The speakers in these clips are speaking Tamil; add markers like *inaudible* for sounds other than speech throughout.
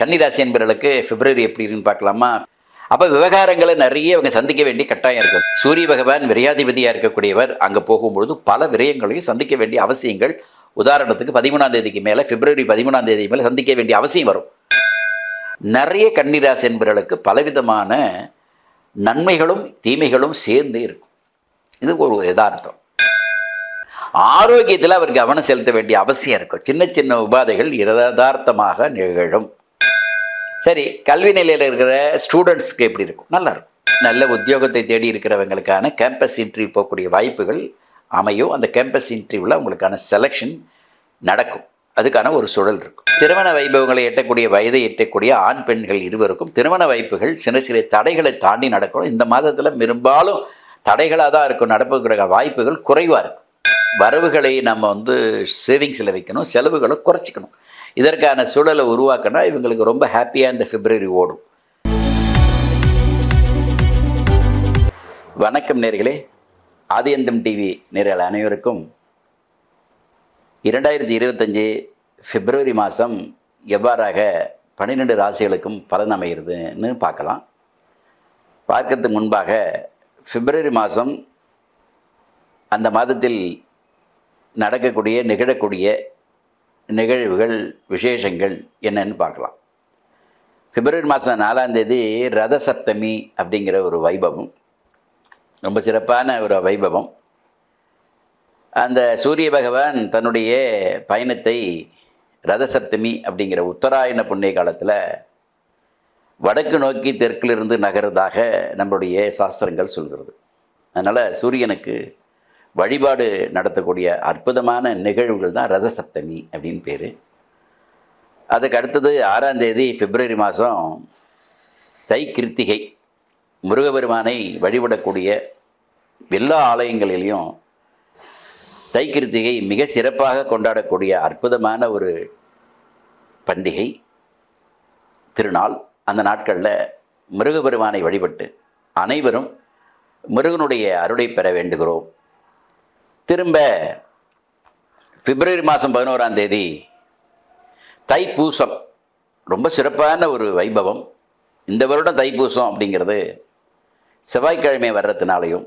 கன்னிராசி என்பவர்களுக்கு பிப்ரவரி எப்படி இருக்குன்னு பார்க்கலாமா? அப்போ விவகாரங்களை நிறைய இவங்க சந்திக்க வேண்டிய கட்டாயம் இருக்கும் சூரிய பகவான் விரையாதிபதியாக இருக்கக்கூடியவர் அங்கே போகும்பொழுது பல விரயங்களையும் சந்திக்க வேண்டிய அவசியங்கள் உதாரணத்துக்கு பதிமூணாம் தேதிக்கு மேலே பிப்ரவரி பதிமூணாம் தேதி மேலே சந்திக்க வேண்டிய அவசியம் வரும். நிறைய கன்னிராசி என்பவர்களுக்கு பலவிதமான நன்மைகளும் தீமைகளும் சேர்ந்து இருக்கும். இது ஒரு யதார்த்தம். ஆரோக்கியத்தில் அவர் கவனம் செலுத்த வேண்டிய அவசியம் இருக்கும் சின்ன சின்ன உபாதைகள் யதார்த்தமாக நிகழும். சரி கல்வி நிலையில் இருக்கிற ஸ்டூடெண்ட்ஸ்க்கு எப்படி இருக்கும்? நல்லா இருக்கும். நல்ல உத்தியோகத்தை தேடி இருக்கிறவங்களுக்கான கேம்பஸ் இன்ட்ரி போகக்கூடிய வாய்ப்புகள் அமையும். அந்த கேம்பஸ் இன்டர்வியூவில் உங்களுக்கான செலெக்ஷன் நடக்கும். அதுக்கான ஒரு சூழல் இருக்கும். திருமண வைபவங்களை எட்டக்கூடிய வயதை எட்டக்கூடிய ஆண் பெண்கள் இருவருக்கும் திருமண வாய்ப்புகள் சின்ன சிறு தடைகளை தாண்டி நடக்கணும் இந்த மாதத்தில் பெரும்பாலும் தடைகளாக தான் இருக்கும். நடப்புகிற வாய்ப்புகள் குறைவாக இருக்கும். வரவுகளை நம்ம வந்து சேவிங்ஸில் வைக்கணும். செலவுகளை குறைச்சிக்கணும். இதற்கான சூழலை உருவாக்கினா இவங்களுக்கு ரொம்ப ஹாப்பியாக இந்த பிப்ரவரி ஓடும். வணக்கம் நேர்களே. ஆதியந்தம் டிவி நேர்கள் அனைவருக்கும் இரண்டாயிரத்தி இருபத்தஞ்சி பிப்ரவரி மாதம் எவ்வாறாக பன்னிரெண்டு ராசிகளுக்கும் பலன் அமைகிறதுன்னு பார்க்கலாம். பார்க்கறதுக்கு முன்பாக பிப்ரவரி மாதம் அந்த மாதத்தில் நடக்கக்கூடிய நிகழக்கூடிய நிகழ்வுகள் விசேஷங்கள் என்னன்னு பார்க்கலாம். பிப்ரவரி மாதம் நாலாம் தேதி ரத சப்தமி அப்படிங்கிற ஒரு வைபவம். ரொம்ப சிறப்பான ஒரு வைபவம். அந்த சூரிய பகவான் தன்னுடைய பயணத்தை ரத சப்தமி அப்படிங்கிற உத்தராயண புண்ணிய காலத்தில் வடக்கு நோக்கி தெற்கிலிருந்து நகர்றதாக நம்மளுடைய சாஸ்திரங்கள் சொல்கிறது. அதனால் சூரியனுக்கு வழிபாடு நடத்தக்கூடிய அற்புதமான நிகழ்வுகள் தான் ரதசப்தமி அப்படின்னு பேர். அதுக்கு அடுத்தது ஆறாம் தேதி பிப்ரவரி மாதம் தை கிருத்திகை முருகபெருமானை வழிபடக்கூடிய எல்லா ஆலயங்களிலையும் தை கிருத்திகை மிக சிறப்பாக கொண்டாடக்கூடிய அற்புதமான ஒரு பண்டிகை திருநாள். அந்த நாட்களில் முருகபெருமானை வழிபட்டு அனைவரும் முருகனுடைய அருளை பெற வேண்டுகிறோம். திரும்ப பிப்ரவரி மாதம் பதினோராம் தேதி தைப்பூசம். ரொம்ப சிறப்பான ஒரு வைபவம். இந்த வருடம் தைப்பூசம் அப்படிங்கிறது செவ்வாய்க்கிழமை வர்றதுனாலையும்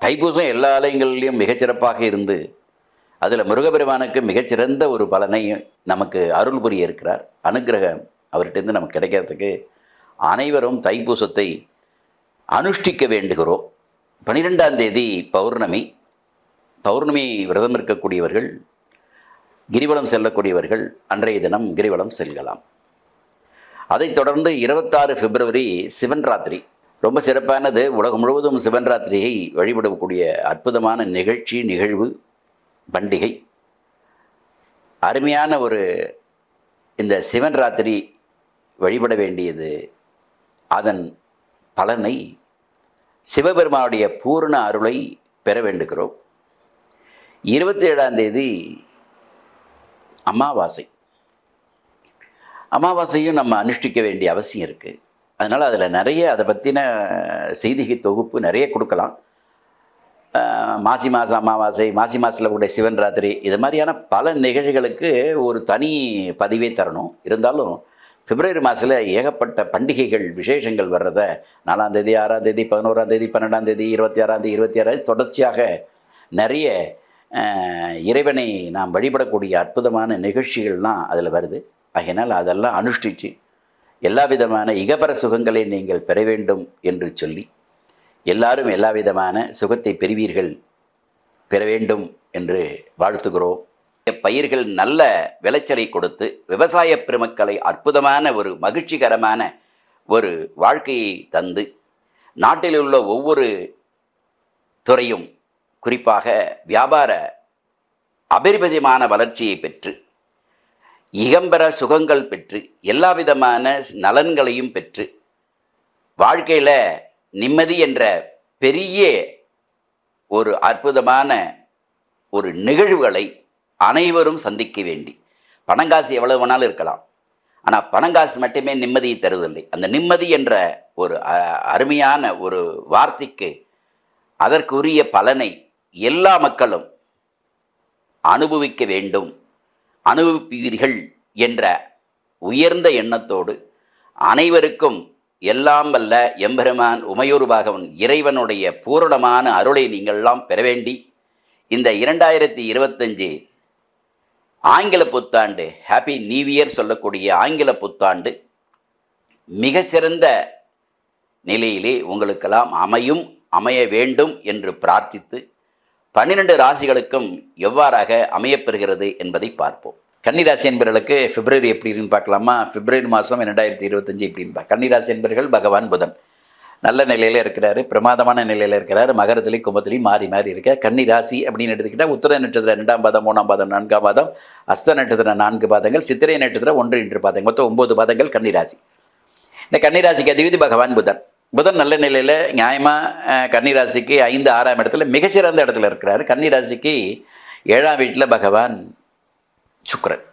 தைப்பூசம் எல்லா ஆலயங்களிலையும் மிகச்சிறப்பாக இருந்து அதில் முருகபெருமானுக்கு மிகச்சிறந்த ஒரு பலனை நமக்கு அருள் புரிய இருக்கிறார். அனுக்கிரகம் அவர்கிட்டருந்து நமக்கு கிடைக்கிறதுக்கு அனைவரும் தைப்பூசத்தை அனுஷ்டிக்க வேண்டுகிறோம். பனிரெண்டாம் தேதி பௌர்ணமி. பௌர்ணமி விரதம் இருக்கக்கூடியவர்கள் கிரிவலம் செல்லக்கூடியவர்கள் அன்றைய தினம் கிரிவலம் செல்லலாம் அதைத் தொடர்ந்து இருபத்தாறு பிப்ரவரி சிவன் ராத்திரி ரொம்ப சிறப்பானது. உலகம் முழுவதும் சிவன் ராத்திரியை வழிபடக்கூடிய அற்புதமான நிகழ்ச்சி நிகழ்வு பண்டிகை. அருமையான ஒரு இந்த சிவன் ராத்திரி வழிபட வேண்டியது அதன் பலனை சிவபெருமானுடைய பூரண அருளை பெற வேண்டுகிறோம். இருபத்தி ஏழாம் தேதி அமாவாசை. அமாவாசையும் நம்ம அனுஷ்டிக்க வேண்டிய அவசியம் இருக்குது அதனால் அதில் நிறைய அதை பற்றின செய்திகை தொகுப்பு நிறைய கொடுக்கலாம். மாசி மாதம் அமாவாசை மாசி மாதத்தில் கூட சிவன் ராத்திரி இது மாதிரியான பல நிகழ்வுகளுக்கு ஒரு தனி பதிவே தரணும். இருந்தாலும் பிப்ரவரி மாதத்தில் ஏகப்பட்ட பண்டிகைகள் விசேஷங்கள் வர்றத நாலாம் தேதி ஆறாம் தேதி பதினோராம் தேதி பன்னெண்டாம் தேதி இருபத்தி ஆறாம் தேதி இருபத்தி ஆறாம் தொடர்ச்சியாக நிறைய இறைவனை நாம் வழிபடக்கூடிய அற்புதமான நிகழ்ச்சிகள்லாம் அதில் வருது. ஆகையினால் அதெல்லாம் அனுஷ்டித்து எல்லா விதமான இகபர சுகங்களை நீங்கள் பெற வேண்டும் என்று சொல்லி எல்லாரும் எல்லா விதமான சுகத்தை பெறுவீர்கள் பெற வேண்டும் என்று வாழ்த்துகிறோம். பயிர்கள் நல்ல விளைச்சலை கொடுத்து விவசாய பெருமக்களை அற்புதமான ஒரு மகிழ்ச்சிகரமான ஒரு வாழ்க்கையை தந்து நாட்டில் உள்ள ஒவ்வொரு துறையும் குறிப்பாக வியாபார அபரிமிதமான வளர்ச்சியை பெற்று இகம்பர சுகங்கள் பெற்று எல்லா விதமான நலன்களையும் பெற்று வாழ்க்கையில் நிம்மதி என்ற பெரிய ஒரு அற்புதமான ஒரு நிகழ்வுகளை அனைவரும் சந்திக்க வேண்டி பணங்காசு எவ்வளவு வேணாலும் இருக்கலாம். ஆனால் பணங்காசு மட்டுமே நிம்மதியை தருவதில்லை. அந்த நிம்மதி என்ற ஒரு அ- அருமையான ஒரு வார்த்தைக்கு அதற்குரிய பலனை எல்லா மக்களும் அனுபவிக்க வேண்டும். அனுபவிப்பீர்கள் என்ற உயர்ந்த எண்ணத்தோடு அனைவருக்கும் எல்லாம் வல்ல எம்பெருமான் உமையூர் பாகவன் இறைவனுடைய பூரணமான அருளை நீங்கள்லாம் பெற வேண்டி இந்த இரண்டாயிரத்தி இருபத்தஞ்சு ஆங்கில புத்தாண்டு ஹாப்பி நியூ இயர் சொல்லக்கூடிய ஆங்கில புத்தாண்டு மிக சிறந்த நிலையிலே உங்களுக்கெல்லாம் அமையும் அமைய வேண்டும் என்று பிரார்த்தித்து பன்னிரண்டு ராசிகளுக்கும் எவ்வாறாக அமையப்பெறுகிறது என்பதை பார்ப்போம். கன்னிராசி என்பர்களுக்கு பிப்ரவரி எப்படி இருக்குன்னு பார்க்கலாமா? பிப்ரவரி மாதம் ரெண்டாயிரத்தி இருபத்தஞ்சு இப்படின்னு கன்னிராசி என்பர்கள் பகவான் புதன். நல்ல நிலையில் இருக்கிறாரு பிரமாதமான நிலையில் இருக்கிறாரு மகரத்துலேயும் கும்பத்துலேயும் மாறி மாறி இருக்க. கன்னிராசி அப்படின்னு எடுத்துக்கிட்டால் உத்தர நட்சத்திரம் ரெண்டாம் பாதம் மூணாம் பாதம் நான்காம் பாதம் அஸ்த நட்சத்திரம் நான்கு பாதங்கள் சித்திரை நட்சத்திரம் ஒன்று இன்று பாதங்கள் மொத்தம் ஒன்பது பாதங்கள் கன்னிராசி. இந்த கன்னிராசிக்கு அதிபதி பகவான் புதன். புதன் நல்ல நிலையில் நியாயமாக கன்னிராசிக்கு ஐந்து ஆறாம் இடத்துல மிகச்சிறந்த இடத்துல இருக்கிறாரு. கன்னிராசிக்கு ஏழாம் வீட்டில் பகவான் சுக்கரன்.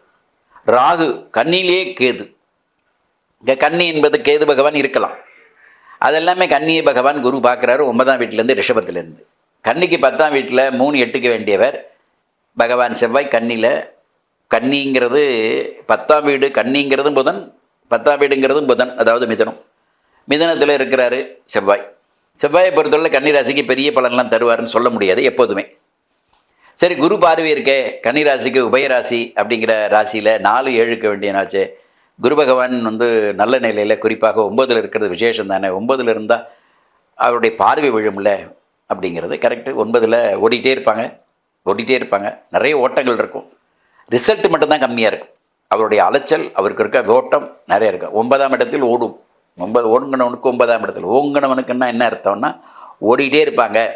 ராகு கண்ணிலே கேது. இங்கே கன்னி என்பது கேது பகவான் இருக்கலாம். அதெல்லாமே கன்னியை பகவான் குரு பார்க்குறாரு ஒன்பதாம் வீட்டிலேருந்து ரிஷபத்துலேருந்து. கன்னிக்கு பத்தாம் வீட்டில் மூணு எட்டுக்கு வேண்டியவர் பகவான் செவ்வாய் கன்னியில் கன்னிங்கிறது பத்தாம் வீடு கன்னிங்கிறதும் புதன் பத்தாம் வீடுங்கிறதும் புதன் அதாவது மிதனம். மிதனத்தில் இருக்கிறாரு செவ்வாய். செவ்வாயை பொறுத்தவரை கன்னிராசிக்கு பெரிய பலன்லாம் தருவாருன்னு சொல்ல முடியாது எப்போதுமே. சரி குரு பார்வை இருக்கே கன்னிராசிக்கு உபயராசி அப்படிங்கிற ராசியில் நாலு ஏழுக்கு வேண்டிய நாச்சு குரு பகவான் வந்து நல்ல நிலையில் குறிப்பாக ஒம்பதில் இருக்கிறது விசேஷம் தானே ஒம்பதில் இருந்தால் அவருடைய பார்வை விழும்ல அப்படிங்கிறது கரெக்டு ஒன்பதில் ஓடிட்டே இருப்பாங்க ஓடிட்டே இருப்பாங்க. நிறைய ஓட்டங்கள் இருக்கும். ரிசல்ட் மட்டும்தான் கம்மியாக இருக்கும். அவருடைய அலைச்சல் அவருக்கு இருக்க ஓட்டம் நிறைய இருக்கும். ஒன்பதாம் இடத்தில் ஓடும். ஒன்பது ஓடுங்கினவனுக்கு ஒன்பதாம் இடத்துல. ஓங்கினவனுக்குன்னா என்ன அர்த்தம்னா ஓடிக்கிட்டே இருப்பாங்க.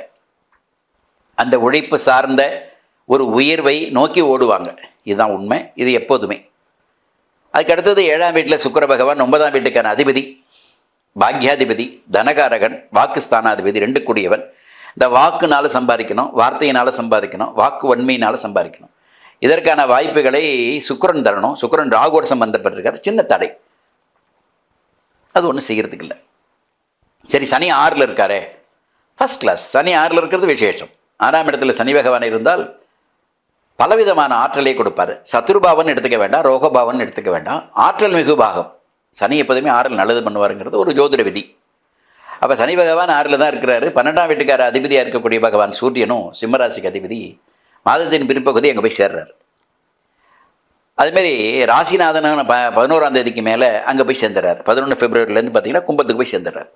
அந்த உழைப்பு சார்ந்த ஒரு உயர்வை நோக்கி ஓடுவாங்க. இதுதான் உண்மை. இது எப்போதுமே. அதுக்கு அடுத்தது ஏழாம் வீட்டில் சுக்கர பகவான் ஒன்பதாம் வீட்டுக்கான அதிபதி பாக்யாதிபதி தனகாரகன் வாக்குஸ்தானாதிபதி ரெண்டு கூடியவன். இந்த வாக்குனால சம்பாதிக்கணும் வார்த்தையினால சம்பாதிக்கணும் வாக்கு வன்மையினால சம்பாதிக்கணும். இதற்கான வாய்ப்புகளை சுக்கரன் தரணும். சுக்கரன் ராகுவோடு சம்பந்தப்பட்டிருக்கார். சின்ன தடை. அது ஒன்றும் செய்கிறதுக்கு இல்லை. சரி சனி ஆறில் இருக்காரே. ஃபர்ஸ்ட் கிளாஸ் சனி ஆறில் இருக்கிறது விசேஷம். ஆறாம் இடத்துல சனி பகவான் இருந்தால் பலவிதமான ஆற்றலை கொடுப்பார். சத்ருபாவன் எடுத்துக்க வேண்டாம் ரோகபாவன் எடுத்துக்க வேண்டாம். ஆற்றல் மிகு பாகம். சனி எப்போதுமே ஆறில் நல்லது பண்ணுவாருங்கிறது ஒரு ஜோதிட விதி. அப்போ சனி பகவான் ஆறில் தான் இருக்கிறாரு. பன்னெண்டாம் வீட்டுக்கார அதிபதியாக இருக்கக்கூடிய பகவான் சூரியனும் சிம்மராசிக்கு அதிபதி. மாதத்தின் பின்பகுதி அங்கே போய் சேர்றாரு. அதுமாரி ராசிநாதன் ப பதினோராம் தேதிக்கு மேலே அங்கே போய் சேர்ந்துடுறார் பதினொன்று பிப்ரவரிலேருந்து பார்த்தீங்கன்னா கும்பத்துக்கு போய் சேர்ந்துறாரு.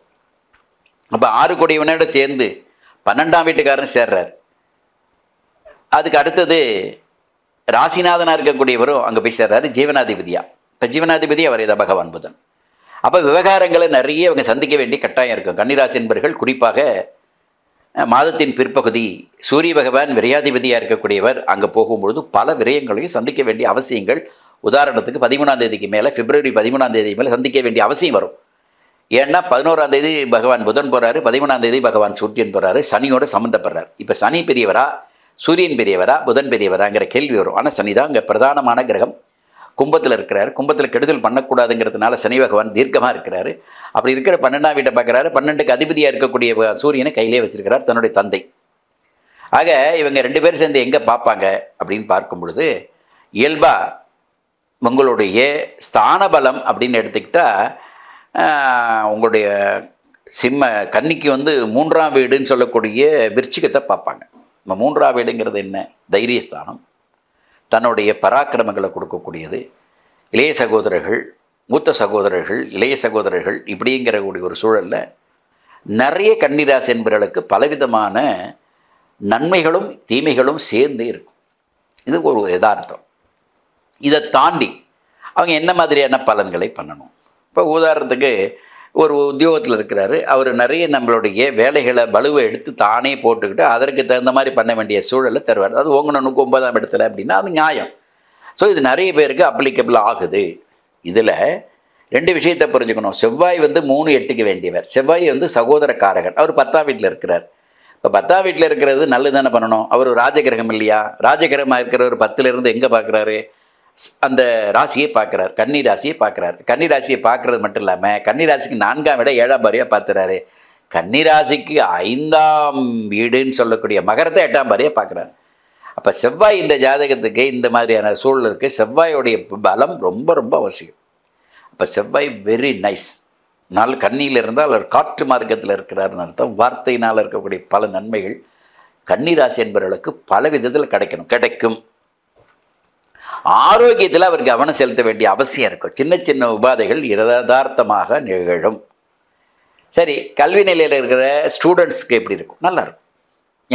அப்போ ஆறு கோடியவனோட சேர்ந்து பன்னெண்டாம் வீட்டுக்காரன் சேர்றார். அதுக்கு அடுத்தது ராசிநாதனாக இருக்கக்கூடியவரும் அங்கே போய் சேர்றாரு ஜீவனாதிபதியாக இப்போ ஜீவனாதிபதி அவர் இதை பகவான் புதன். அப்போ விவகாரங்களை நிறைய அவங்க சந்திக்க வேண்டிய கட்டாயம் இருக்கும். கன்னிராசி என்பர்கள் குறிப்பாக மாதத்தின் பிற்பகுதி சூரிய பகவான் விரையாதிபதியாக இருக்கக்கூடியவர் அங்கே போகும்பொழுது பல விரயங்களையும் சந்திக்க வேண்டிய அவசியங்கள். உதாரணத்துக்கு பதிமூணாம் தேதிக்கு மேலே பிப்ரவரி பதிமூணாம் தேதி மேலே சந்திக்க வேண்டிய அவசியம் வரும். ஏன்னா பதினோராம் தேதி பகவான் புதன் போகிறாரு பதிமூணாம் தேதி பகவான் சூரியன் போகிறாரு சனியோட சம்மந்தப்படுறார் இப்போ சனி பெரியவரா சூரியன் பெரியவரா புதன் பெரியவராங்கிற கேள்வி வரும். ஆனால் சனி தான் அங்கே பிரதானமான கிரகம். கும்பத்தில் இருக்கிறார். கும்பத்தில் கெடுதல் பண்ணக்கூடாதுங்கிறதுனால சனி பகவான் தீர்க்கமாக இருக்கிறாரு. அப்படி இருக்கிற பன்னெண்டாம் வீட்டை பார்க்குறாரு. பன்னெண்டுக்கு அதிபதியாக இருக்கக்கூடிய சூரியனை கையிலே வச்சிருக்கிறார் தன்னுடைய தந்தை. ஆக இவங்க ரெண்டு பேரும் சேர்ந்து எங்கே பார்ப்பாங்க அப்படின்னு பார்க்கும் பொழுது இயல்பாக உங்களுடைய ஸ்தான பலம் அப்படின்னு எடுத்துக்கிட்டா உங்களுடைய சிம்ம கன்னிக்கு வந்து மூன்றாம் வீடுன்னு சொல்லக்கூடிய விருச்சிகத்தை பார்ப்பாங்க. நம்ம மூன்றாம் வீடுங்கிறது என்ன? தைரியஸ்தானம். தன்னுடைய பராக்கிரமங்களை கொடுக்கக்கூடியது. இளைய சகோதரர்கள் மூத்த சகோதரர்கள் இளைய சகோதரர்கள் இப்படிங்கிற கூடிய ஒரு சூழலில் நிறைய கன்னிராசி என்பவர்களுக்கு பலவிதமான நன்மைகளும் தீமைகளும் சேர்ந்தே இருக்கும். இது ஒரு யதார்த்தம். இதை தாண்டி அவங்க என்ன மாதிரியான பலன்களை பண்ணணும்? இப்போ உதாரணத்துக்கு ஒரு உத்தியோகத்தில் இருக்கிறாரு. அவர் நிறைய நம்மளுடைய வேலைகளை பலுவை எடுத்து தானே போட்டுக்கிட்டு அதற்கு தகுந்த மாதிரி பண்ண வேண்டிய சூழலை தருவார். அது ஓங்கனனுக்கு ஒன்பதாம் இடத்துல அப்படின்னா அது நியாயம். ஸோ இது நிறைய பேருக்கு அப்ளிகபிள் ஆகுது. இதில் ரெண்டு விஷயத்தை புரிஞ்சுக்கணும். செவ்வாய் வந்து மூணு எட்டுக்கு வேண்டியவர். செவ்வாய் வந்து சகோதரக்காரகன். அவர் பத்தாம் வீட்டில் இருக்கிறார். இப்போ பத்தாம் வீட்டில் இருக்கிறது நல்லது தானே பண்ணணும்? அவர் ராஜகிரகம் இல்லையா? ராஜகிரகமாக இருக்கிறவர் பத்துலேருந்து எங்கே பார்க்குறாரு அந்த ராசியை பார்க்குறாரு கன்னி ராசியை பார்க்குறாரு. கன்னி ராசியை பார்க்குறது மட்டும் இல்லாமல் கன்னி ராசிக்கு நான்காம் விட ஏழாம் பாரியாக பார்த்துறாரு கன்னி ராசிக்கு ஐந்தாம் வீடுன்னு சொல்லக்கூடிய மகரத்தை எட்டாம் பாரியாக பார்க்குறாரு. அப்போ செவ்வாய் இந்த ஜாதகத்துக்கு இந்த மாதிரியான சூழலுக்கு செவ்வாயோடைய பலம் ரொம்ப ரொம்ப அவசியம். அப்போ செவ்வாய் வெரி நைஸ் நாள் கண்ணியில் இருந்தால் அவர் காற்று மார்க்கத்தில் இருக்கிறாருன்னு அர்த்தம். வார்த்தையினால் இருக்கக்கூடிய பல நன்மைகள் கன்னிராசி என்பவர்களுக்கு பல விதத்தில் கிடைக்கணும். கிடைக்கும். ஆரோக்கியத்தில் அவர் கவனம் செலுத்த வேண்டிய அவசியம் இருக்கும். சின்ன சின்ன உபாதைகள் யதார்த்தமாக நிகழும். சரி கல்வி நிலையில் இருக்கிற ஸ்டூடெண்ட்ஸ்க்கு எப்படி இருக்கும்? நல்லா இருக்கும்.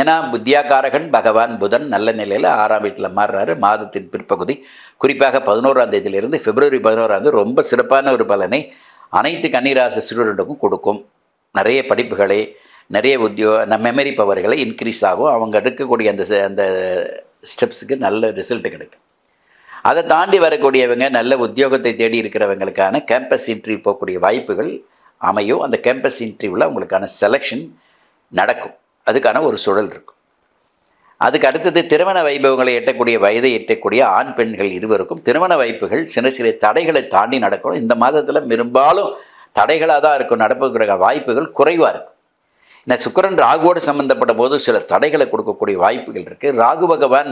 ஏன்னா புத்தியாகாரகன் பகவான் புதன் நல்ல நிலையில் ஆறாம் வீட்டில் மாறுறாரு. மாதத்தின் பிற்பகுதி குறிப்பாக பதினோராம் தேதியிலிருந்து பிப்ரவரி பதினோராம் தேதி ரொம்ப சிறப்பான ஒரு பலனை அனைத்து கன்னிராசி ஸ்டூடெண்ட்டுக்கும் கொடுக்கும். நிறைய படிப்புகளை நிறைய உத்தியோ மெமரி பவர்களை இன்க்ரீஸ் ஆகும். அவங்க எடுக்கக்கூடிய அந்த அந்த ஸ்டெப்ஸுக்கு நல்ல ரிசல்ட் கிடைக்கும். அதை தாண்டி வரக்கூடியவங்க நல்ல உத்தியோகத்தை தேடி இருக்கிறவங்களுக்கான கேம்பஸ் இன்ட்ரி போகக்கூடிய வாய்ப்புகள் அமையும். அந்த கேம்பஸ் இன்டர்வியூவில் உங்களுக்கான செலெக்ஷன் நடக்கும். அதுக்கான ஒரு சுழல் இருக்கும். அதுக்கு அடுத்தது திருமண வைபவங்களை எட்டக்கூடிய வயதை எட்டக்கூடிய ஆண் பெண்கள் இருவருக்கும் திருமண வாய்ப்புகள் சின்ன சிறு தடைகளை தாண்டி நடக்கணும். இந்த மாதத்தில் பெரும்பாலும் தடைகளாக தான் இருக்கும். நடப்புகிற வாய்ப்புகள் குறைவாக இருக்கும். இந்த சுக்கரன் ராகுவோடு சம்பந்தப்பட்ட போது சில தடைகளை கொடுக்கக்கூடிய வாய்ப்புகள் இருக்குது ராகு பகவான்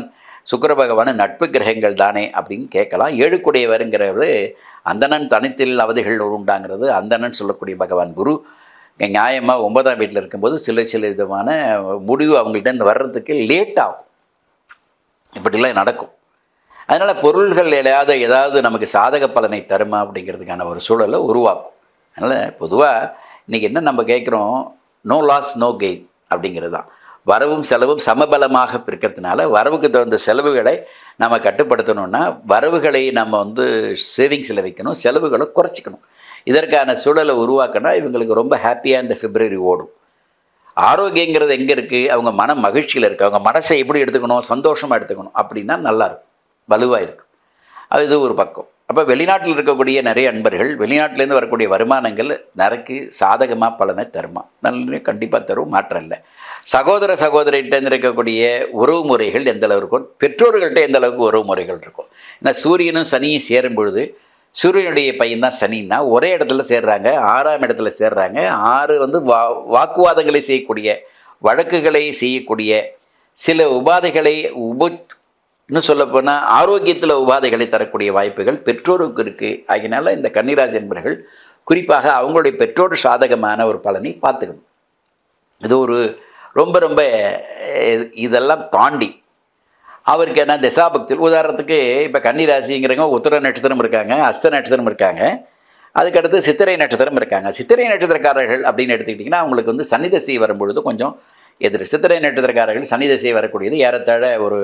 சுக்கர பகவான் நட்பு கிரகங்கள் தானே அப்படின்னு கேட்கலாம். ஏழுக்குடையவருங்கிறது அந்தணன் தனித்தில் அவதிகள் உண்டாங்கிறது. அந்தணன் சொல்லக்கூடிய பகவான் குரு. நியாயமாக ஒன்பதாம் வீட்டில் இருக்கும்போது சில சில விதமான முடிவு அவங்கள்ட்ட இருந்து வர்றதுக்கு லேட் ஆகும். இப்படிலாம் நடக்கும். அதனால் பொருள்கள் இல்லாத ஏதாவது நமக்கு சாதக பலனை தருமா அப்படிங்கிறதுக்கான ஒரு சூழலை உருவாக்கும். அதனால் பொதுவாக இன்றைக்கி என்ன நம்ம கேட்குறோம்? நோ லாஸ் நோ கெயின் அப்படிங்கிறது தான். வரவும் செலவும் சமபலமாக இருக்கிறதுனால வரவுக்கு தகுந்த செலவுகளை நம்ம கட்டுப்படுத்தணும்னா வரவுகளை நம்ம வந்து சேவிங்ஸில் வைக்கணும் செலவுகளை குறைச்சிக்கணும். இதற்கான சூழலை உருவாக்கினா இவங்களுக்கு ரொம்ப ஹாப்பியாக இந்த பிப்ரவரி ஓடும். ஆரோக்கியங்கிறது எங்கே இருக்குது அவங்க மன மகிழ்ச்சியில் இருக்குது அவங்க மனசை எப்படி எடுத்துக்கணும்? சந்தோஷமாக எடுத்துக்கணும். அப்படின்னா நல்லா இருக்கும். வலுவாக இருக்கும். அது இது ஒரு பக்கம். அப்போ வெளிநாட்டில் இருக்கக்கூடிய நிறைய அன்பர்கள் வெளிநாட்டிலேருந்து வரக்கூடிய வருமானங்கள் நிறைக்கு சாதகமாக பலனை தருமா? நல்ல கண்டிப்பாக தரும். மாற்றம் இல்லை. சகோதர சகோதரிகிட்டேருந்து இருக்கக்கூடிய உறவு முறைகள் எந்த அளவு இருக்கும்? பெற்றோர்கள்ட்ட எந்த அளவுக்கு உறவு முறைகள் இருக்கும்? ஏன்னா சூரியனும் சனியும் சேரும் பொழுது சூரியனுடைய பையன் தான் சனின்னா ஒரே இடத்துல சேர்றாங்க ஆறாம் இடத்துல சேர்றாங்க. ஆறு வந்து வா வாக்குவாதங்களை செய்யக்கூடிய வழக்குகளை செய்யக்கூடிய சில உபாதைகளை உப இன்னும் சொல்லப்போனால் ஆரோக்கியத்தில் உபாதைகளை தரக்கூடிய வாய்ப்புகள் பெற்றோருக்கு இருக்குது ஆகினால இந்த கன்னிராசி என்பர்கள் குறிப்பாக அவங்களுடைய பெற்றோர் சாதகமான ஒரு பலனை பார்த்துக்கணும். இது ஒரு ரொம்ப ரொம்ப இதெல்லாம் தாண்டி. அவருக்கு என்ன திசாபக்தியில் உதாரணத்துக்கு இப்போ கன்னிராசிங்கிறவங்க உத்தர நட்சத்திரம் இருக்காங்க அஸ்த நட்சத்திரம் இருக்காங்க. அதுக்கடுத்து சித்திரை நட்சத்திரம் இருக்காங்க. சித்திரை நட்சத்திரக்காரர்கள் அப்படின்னு எடுத்துக்கிட்டிங்கன்னா அவங்களுக்கு வந்து சனி வரும்பொழுது கொஞ்சம் எதிர். சித்திரை நட்சத்திரக்காரர்கள் சனி வரக்கூடியது ஏறத்தாழ ஒரு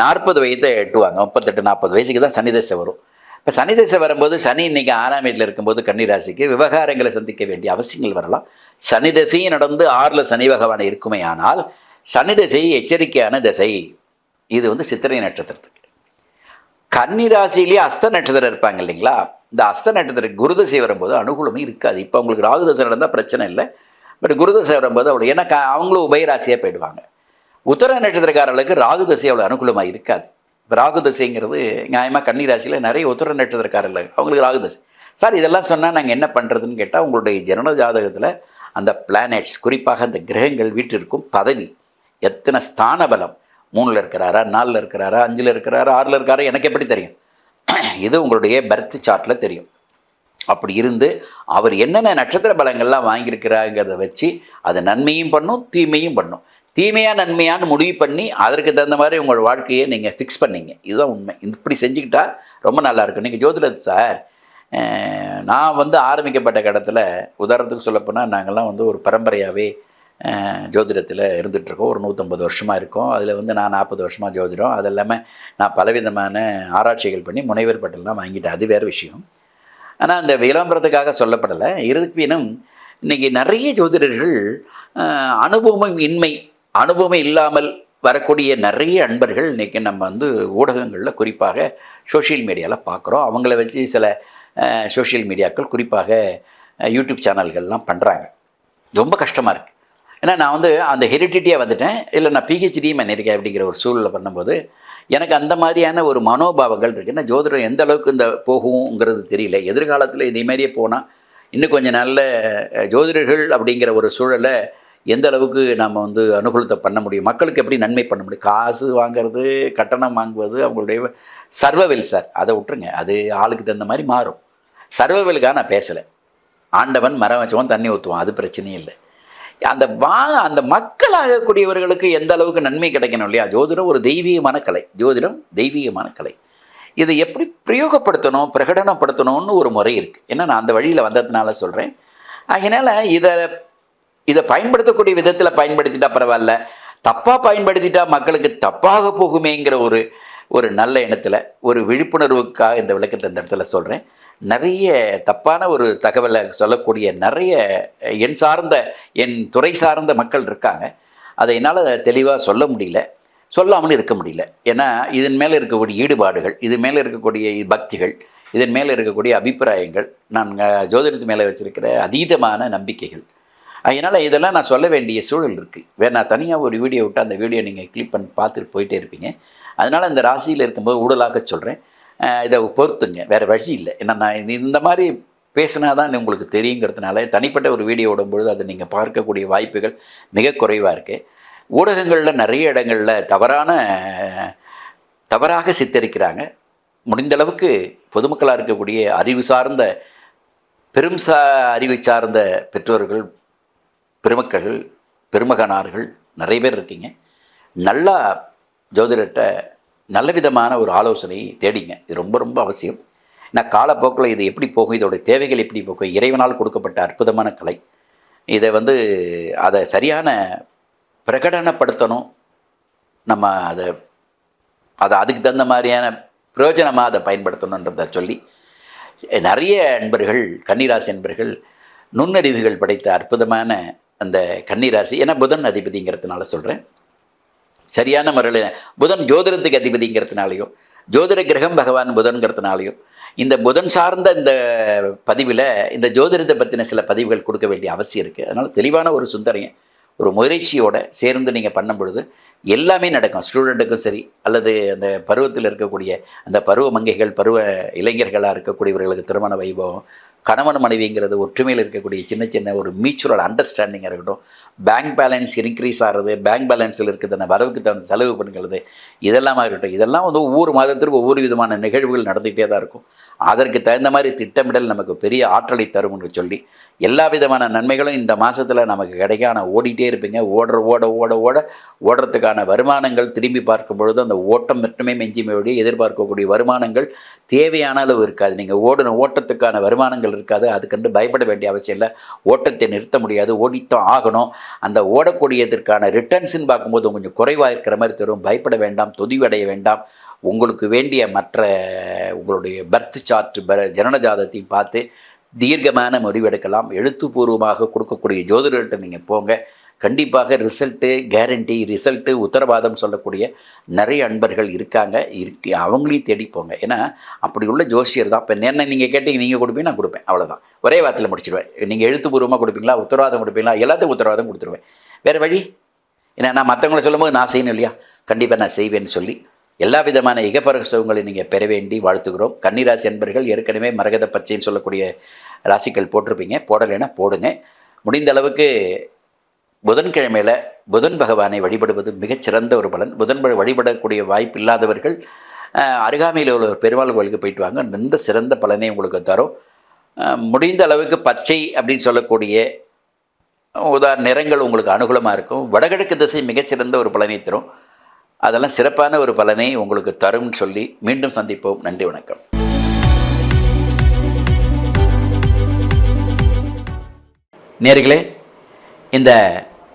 நாற்பது வயதை எட்டுவாங்க. முப்பத்தெட்டு நாற்பது வயசுக்கு தான் சனி வரும். இப்போ சனி வரும்போது சனி இன்னைக்கு ஆறாம் வீட்டில் இருக்கும்போது கன்னிராசிக்கு விவகாரங்களை சந்திக்க வேண்டிய அவசியங்கள் வரலாம். சனி தசையும் நடந்து ஆறில் சனி பகவான் இருக்குமே ஆனால் சனி தசை எச்சரிக்கையான தசை. இது வந்து சித்திரை நட்சத்திரத்துக்கு. கன்னி ராசியிலேயே அஸ்த நட்சத்திரம் இருப்பாங்க இல்லைங்களா? இந்த அஸ்த நட்சத்திரம் குருதசை வரும்போது அனுகூலமே இருக்காது. இப்போ அவங்களுக்கு ராகுதசை நடந்தால் பிரச்சனை இல்லை. பட் குருதசை வரும்போது அவ்வளோ ஏன்னா அவங்களும் உபயராசியாக போயிடுவாங்க. உத்தர நட்சத்திரக்காரர்களுக்கு ராகு தசை அவ்வளோ அனுகூலமாக இருக்காது. இப்போ ராகுதசைங்கிறது நியாயமாக கன்னி ராசியில் நிறைய உத்தர நட்சத்திரக்காரர்கள் அவங்களுக்கு ராகுதசை சார் இதெல்லாம் சொன்னால் நாங்கள் என்ன பண்ணுறதுன்னு கேட்டால் உங்களுடைய ஜனன ஜாதகத்தில் அந்த பிளானெட்ஸ் குறிப்பாக அந்த கிரகங்கள் வீட்டிற்கும் பதவி. எத்தனை ஸ்தான பலம்? மூணில் இருக்கிறாரா? நாலில் இருக்கிறாரா? அஞ்சில் இருக்கிறாரா? ஆறில் இருக்காரா? எனக்கு எப்படி தெரியும்? *clears throat* இது உங்களுடைய பர்த் சார்ட்டில் தெரியும். அப்படி இருந்து அவர் என்னென்ன நட்சத்திர பலங்கள்லாம் வாங்கியிருக்கிறாங்கிறத வச்சு அது நன்மையும் பண்ணும் தீமையும் பண்ணும். தீமையாக நன்மையான்னு முடிவு பண்ணி அதற்கு தகுந்த மாதிரி உங்கள் வாழ்க்கையை நீங்கள் ஃபிக்ஸ் பண்ணீங்க. இதுதான் உண்மை. இப்படி செஞ்சுக்கிட்டா ரொம்ப நல்லாயிருக்கும் நீங்கள் ஜோதிடர் சார் நான் வந்து ஆரம்பிக்கப்பட்ட கடத்தில் உதாரணத்துக்கு சொல்லப்போனால் நாங்கள்லாம் வந்து ஒரு பரம்பரையாகவே ஜோதிடத்தில் இருந்துகிட்ருக்கோம் ஒரு நூற்றம்பது வருஷமாக இருக்கோம். அதில் வந்து நான் நாற்பது வருஷமாக ஜோதிடம். அது இல்லாமல் நான் பலவிதமான ஆராய்ச்சிகள் பண்ணி முனைவர் பட்டம்லாம் வாங்கிட்டேன். அது வேறு விஷயம். ஆனால் அந்த விளம்பரத்துக்காக சொல்லப்படலை. இருப்பினும் இன்றைக்கி நிறைய ஜோதிடர்கள் அனுபவம் இன்மை அனுபவம் இல்லாமல் வரக்கூடிய நிறைய அன்பர்கள் இன்றைக்கி நம்ம வந்து ஊடகங்களில் குறிப்பாக சோஷியல் மீடியாவில் பார்க்குறோம் அவங்கள வச்சு சில சோஷியல் மீடியாக்கள் குறிப்பாக யூடியூப் சேனல்கள்லாம் பண்ணுறாங்க ரொம்ப கஷ்டமாக இருக்குது ஏன்னா நான் வந்து அந்த ஹெரிடிட்டியாக வந்துட்டேன். இல்லை நான் பிஹெச்டியும் பண்ணியிருக்கேன் அப்படிங்கிற ஒரு சூழலை பண்ணும்போது எனக்கு அந்த மாதிரியான ஒரு மனோபாவங்கள் இருக்குன்னா ஜோதிடம் எந்த அளவுக்கு இந்த போகுங்கிறது தெரியல. எதிர்காலத்தில் இதே மாதிரியே போனால் இன்னும் கொஞ்சம் நல்ல ஜோதிடர்கள் அப்படிங்கிற ஒரு சூழலை எந்த அளவுக்கு நம்ம வந்து அனுகூலத்தை பண்ண முடியும்? மக்களுக்கு எப்படி நன்மை பண்ண முடியும்? காசு வாங்குறது கட்டணம் வாங்குவது அவங்களுடைய சர்வவில் சார் அதை விட்டுருங்க. அது ஆளுக்கு தகுந்த மாதிரி மாறும். சர்வவேலுக்காக நான் பேசலை. ஆண்டவன் மரம் வச்சவன் தண்ணி ஊற்றுவான் அது பிரச்சனையும் இல்லை. அந்த வா அந்த மக்களாகக்கூடியவர்களுக்கு எந்த அளவுக்கு நன்மை கிடைக்கணும் இல்லையா? ஜோதிடம் ஒரு தெய்வீகமான கலை. ஜோதிடம் தெய்வீகமான கலை. இதை எப்படி பிரயோகப்படுத்தணும் பிரகடனப்படுத்தணும்னு ஒரு முறை இருக்குது ஏன்னா நான் அந்த வழியில் வந்ததுனால சொல்கிறேன் அதனால் இதை இதை பயன்படுத்தக்கூடிய விதத்தில் பயன்படுத்திட்டா பரவாயில்ல. தப்பாக பயன்படுத்திட்டா மக்களுக்கு தப்பாக போகுமேங்கிற ஒரு ஒரு நல்ல எண்ணத்தில் ஒரு விழிப்புணர்வுக்காக இந்த விளக்கத்தை இந்த இடத்துல சொல்கிறேன் நிறைய தப்பான ஒரு தகவலை சொல்லக்கூடிய நிறைய என் சார்ந்த என் துறை சார்ந்த மக்கள் இருக்காங்க. அதை என்னால் தெளிவாக சொல்ல முடியல. சொல்லாமல் இருக்க முடியல. ஏன்னா இதன் மேலே இருக்கக்கூடிய ஈடுபாடுகள் இது மேலே இருக்கக்கூடிய பக்திகள் இதன் மேலே இருக்கக்கூடிய அபிப்பிராயங்கள் நான் ஜோதிடத்து மேலே வச்சுருக்கிற அதீதமான நம்பிக்கைகள். அதனால் இதெல்லாம் நான் சொல்ல வேண்டிய சூழல் இருக்குது வேறு நான் தனியாக ஒரு வீடியோ விட்டு அந்த வீடியோ நீங்கள் கிளிக் பண்ணி பார்த்துட்டு போயிட்டே இருப்பீங்க. அதனால் இந்த ராசியில் இருக்கும்போது ஊடலாக சொல்கிறேன் இதை பொறுத்துங்க. வேறு வழி இல்லை. ஏன்னா நான் இந்த மாதிரி பேசினா தான் உங்களுக்கு தெரியுங்கிறதுனால தனிப்பட்ட ஒரு வீடியோ விடும்பொழுது அதை நீங்கள் பார்க்கக்கூடிய வாய்ப்புகள் மிக குறைவாக இருக்குது ஊடகங்களில் நிறைய இடங்களில் தவறான தவறாக சித்தரிக்கிறாங்க. முடிந்தளவுக்கு பொதுமக்களாக இருக்கக்கூடிய அறிவு சார்ந்த பெரும் சா அறிவை சார்ந்த பெற்றோர்கள் பெருமக்கள் பெருமகனார்கள் நிறைய பேர் இருக்கீங்க. நல்லா ஜோதிடர்கிட்ட நல்ல விதமான ஒரு ஆலோசனை தேடிங்க. இது ரொம்ப ரொம்ப அவசியம். நான் காலப்போக்கில் இது எப்படி போகும் இதோட தேவைகள் எப்படி போகும் இறைவனால் கொடுக்கப்பட்ட அற்புதமான கலை. இதை வந்து அதை சரியான பிரகடனப்படுத்தணும். நம்ம அதை அதை அதுக்கு தகுந்த மாதிரியான பிரயோஜனமாக அதை பயன்படுத்தணுன்றதை சொல்லி நிறைய அன்பர்கள் கன்னிராசி அன்பர்கள் நுண்ணறிவுகள் படைத்த அற்புதமான அந்த கன்னிராசி ஏன்னா புதன் அதிபதிங்கிறதுனால சொல்கிறேன் சரியான முறையில் புதன் ஜோதிடத்துக்கு அதிபதிங்கிறதுனாலையும் ஜோதிட கிரகம் பகவான் புதன்கிறதுனாலையோ இந்த புதன் சார்ந்த இந்த பதிவில் இந்த ஜோதிடத்தை பற்றின சில பதிவுகள் கொடுக்க வேண்டிய அவசியம் இருக்குது அதனால் தெளிவான ஒரு சுந்தரையும் ஒரு முயற்சியோட சேர்ந்து நீங்கள் பண்ணும் பொழுது எல்லாமே நடக்கும். ஸ்டூடெண்ட்டுக்கும் சரி அல்லது அந்த பருவத்தில் இருக்கக்கூடிய அந்த பருவ மங்கைகள் பருவ இளைஞர்களாக இருக்கக்கூடியவர்களுக்கு திருமண வைபவம் கணவன் மனைவிங்கிறது ஒற்றுமையில் இருக்கக்கூடிய சின்ன சின்ன ஒரு மியூச்சுவல் அண்டர்ஸ்டாண்டிங்காக இருக்கட்டும் பேங்க் பேலன்ஸ் இன்க்ரீஸ் ஆகிறது பேங்க் பேலன்ஸில் இருக்கிறது வரவுக்கு தகுந்த செலவு பண்ணுகிறது இதெல்லாம் இருக்கட்டும் இதெல்லாம் வந்து ஒவ்வொரு மாதத்திற்கும் ஒவ்வொரு விதமான நிகழ்வுகள் நடந்துகிட்டே தான் இருக்கும். அதற்கு தகுந்த மாதிரி திட்டமிடல் நமக்கு பெரிய ஆற்றலை தரும்னு சொல்லி எல்லா விதமான நன்மைகளும் இந்த மாதத்தில் நமக்கு கிடைக்க ஆனால் ஓடிட்டே இருப்பீங்க. ஓடுற ஓட ஓட ஓட ஓடுறதுக்கான வருமானங்கள் திரும்பி பார்க்கும் பொழுது அந்த ஓட்டம் மட்டுமே மெஞ்சிமையோடு எதிர்பார்க்கக்கூடிய வருமானங்கள் தேவையான அளவு இருக்காது. நீங்கள் ஓடின ஓட்டத்துக்கான வருமானங்கள் இருக்காது. அதுக்கண்டு பயப்பட வேண்டிய அவசியம் இல்லை. ஓட்டத்தை நிறுத்த முடியாது. ஓடித்தான் ஆகணும். அந்த ஓடக்கூடியதற்கான ரிட்டர்ன்ஸ்ன்னு பார்க்கும்போது கொஞ்சம் குறைவாக இருக்கிற மாதிரி தரும் பயப்பட வேண்டாம் தொதிவடைய வேண்டாம். உங்களுக்கு வேண்டிய மற்ற உங்களுடைய பர்த் சார்ட் ப ஜனன ஜாதத்தையும் பார்த்து தீர்க்கமான முடிவெடுக்கலாம் எழுத்துப்பூர்வமாக கொடுக்கக்கூடிய ஜோதிடர்கிட்ட நீங்கள் போங்க. கண்டிப்பாக ரிசல்ட்டு கேரண்டி ரிசல்ட்டு உத்தரவாதம் சொல்லக்கூடிய நிறைய அன்பர்கள் இருக்காங்க. இருக்கு அவங்களையும் தேடி போங்க. ஏன்னா அப்படி உள்ள ஜோசியர் தான். இப்போ என்ன நீங்கள் கேட்டீங்க நீங்கள் கொடுப்பீங்க நான் கொடுப்பேன். அவ்வளோதான் ஒரே வார்த்தையில் முடிச்சிடுவேன். நீங்கள் எழுத்துப்பூர்வமாக கொடுப்பீங்களா உத்தரவாதம் கொடுப்பீங்களா எல்லாத்துக்கும் உத்தரவாதம் கொடுத்துருவேன். வேறு வழி? ஏன்னா நான் மற்றவங்களை சொல்லும்போது நான் செய்யணும் இல்லையா? கண்டிப்பாக நான் செய்வேன்னு சொல்லி எல்லா விதமான இகப்பரசவங்களை நீங்கள் பெற வேண்டி வாழ்த்துக்கிறோம் கன்னிராசி அன்பர்கள் ஏற்கனவே மரகத பச்சைன்னு சொல்லக்கூடிய ராசிகள் போட்டிருப்பீங்க. போடலைன்னா போடுங்க. முடிந்த அளவுக்கு புதன்கிழமையில் புதன் பகவானை வழிபடுவது மிகச்சிறந்த ஒரு பலன். புதன் வழிபடக்கூடிய வாய்ப்பு இல்லாதவர்கள் அருகாமையில் உள்ள ஒரு பெருமாள் கோயிலுக்கு போயிட்டு வாங்க. மிக சிறந்த பலனை உங்களுக்கு தரும். முடிந்த அளவுக்கு பச்சை அப்படின்னு சொல்லக்கூடிய உதாரண நிறங்கள் உங்களுக்கு அனுகூலமாக இருக்கும். வடகிழக்கு திசை மிகச்சிறந்த ஒரு பலனை தரும். அதெல்லாம் சிறப்பான ஒரு பலனை உங்களுக்கு தரும்னு சொல்லி மீண்டும் சந்திப்போம். நன்றி வணக்கம். நேர்களே இந்த